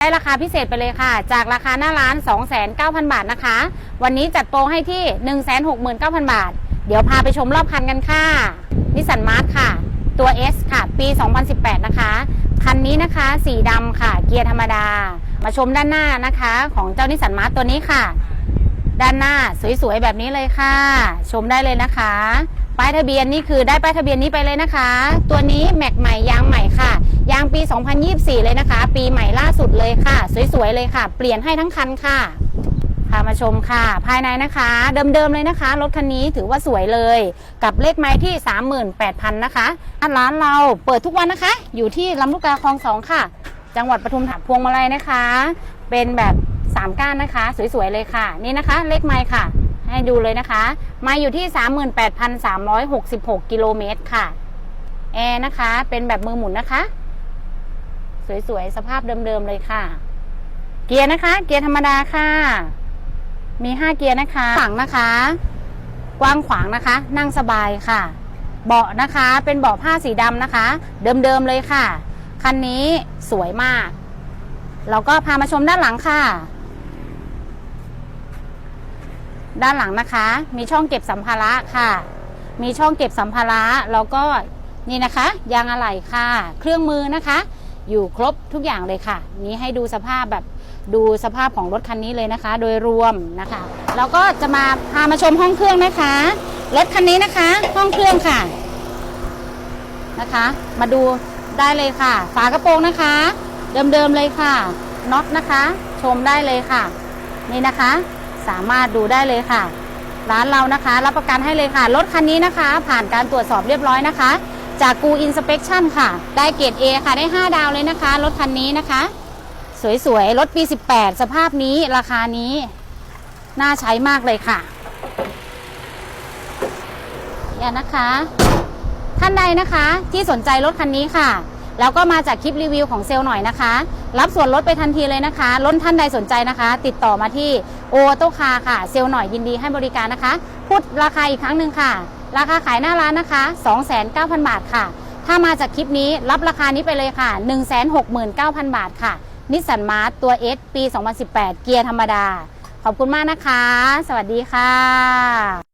ได้ราคาพิเศษไปเลยค่ะ จากราคาหน้าร้าน 29,000 บาทนะคะ วันนี้จัดโปรให้ที่ 169,000 บาท เดี๋ยวพาไปชมรอบคันกันค่ะนิสสันมาร์ทค่ะ ตัว S ค่ะ ปี 2018 นะคะ คันนี้นะคะ สีดำค่ะ เกียร์ธรรมดา มาชมด้านหน้านะคะ ของเจ้านิสสันมาร์ทตัวนี้ค่ะ ด้านหน้าสวยๆ แบบนี้เลยค่ะ ชมได้เลยนะคะ ป้ายทะเบียนนี่คือได้ป้ายทะเบียนนี้ไปเลยนะคะ ตัวนี้แม็กใหม่ยางใหม่ค่ะ ยางปี 2024 เลยนะคะ ปีใหม่ล่าสุดเลยค่ะ สวยๆเลยค่ะ เปลี่ยนให้ทั้งคันค่ะพามาชมค่ะ ภายในนะคะ เดิมๆเลยนะคะรถคันนี้ถือว่าสวยเลย กับเลขไม้ที่ 38,000 นะคะร้านเราเปิดทุกวันนะคะ อยู่ที่ลำลูกกาคลองสองค่ะ จังหวัดปทุมธานีพวงมาลัยนะคะ เป็นแบบ3ก้านนะคะ สวยๆเลยค่ะ นี่นะคะ เลขไม้ค่ะ ให้ดูเลยนะคะ มาอยู่ที่ 38,366 กิโลเมตรค่ะแอร์นะคะ เป็นแบบมือหมุนนะคะ สวยๆ สภาพเดิมๆเลยค่ะ เกียร์นะคะ เกียร์ธรรมดาค่ะ มี5เกียร์นะคะขวางนะคะ กว้างขวางนะคะ นั่งสบายค่ะ เบาะนะคะ เป็นเบาะผ้าสีดำนะคะ เดิมๆเลยค่ะ คันนี้สวยมาก เราก็พามาชมด้านหลังค่ะ ด้านหลังนะคะ มีช่องเก็บสัมภาระค่ะ มีช่องเก็บสัมภาระแล้วก็นี่นะคะ ยางอะไหล่ค่ะ เครื่องมือนะคะ อยู่ครบทุกอย่างเลยค่ะ นี้ให้ดูสภาพแบบดูสภาพของรถคันนี้เลยนะคะ โดยรวมนะคะแล้วก็จะมาพามาชมห้องเครื่องนะคะ รถคันนี้นะคะ ห้องเครื่องค่ะนะคะ มาดูได้เลยค่ะ ฝากระโปรงนะคะ เดิมๆเลยค่ะน็อตนะคะ ชมได้เลยค่ะ นี่นะคะ สามารถดูได้เลยค่ะ ร้านเรานะคะ รับประกันให้เลยค่ะรถคันนี้นะคะ ผ่านการตรวจสอบเรียบร้อยนะคะ จากกูอินสเป t ชั่นค่ะ ได้เกรด A ค่ะ ได้ 5 ดาวเลยนะคะ รถคันนี้นะคะ สวยๆ รถปี 18 สภาพนี้ราคานี้ น่าใช้มากเลยค่ะ อย่านะคะ ท่านใดนะคะที่สนใจรถคันนี้ค่ะ แล้วก็มาจากคลิปรีวิวของเซลล์หน่อยนะคะ รับส่วนลดไปทันทีเลยนะคะ รถท่านใดสนใจนะคะ ติดต่อมาที่โอโตคาค่ะ เซลล์หน่อยยินดีให้บริการนะคะ พูดราคาอีกครั้งหนึ่งค่ะ ราคาขายหน้าร้านนะคะ 29,000 บาทค่ะ ถ้ามาจากคลิปนี้รับราคานี้ไปเลยค่ะ 169,000 บาทค่ะ นิสสันมาร์ตัว S ปี 2018 เกียร์ธรรมดา ขอบคุณมากนะคะ สวัสดีค่ะ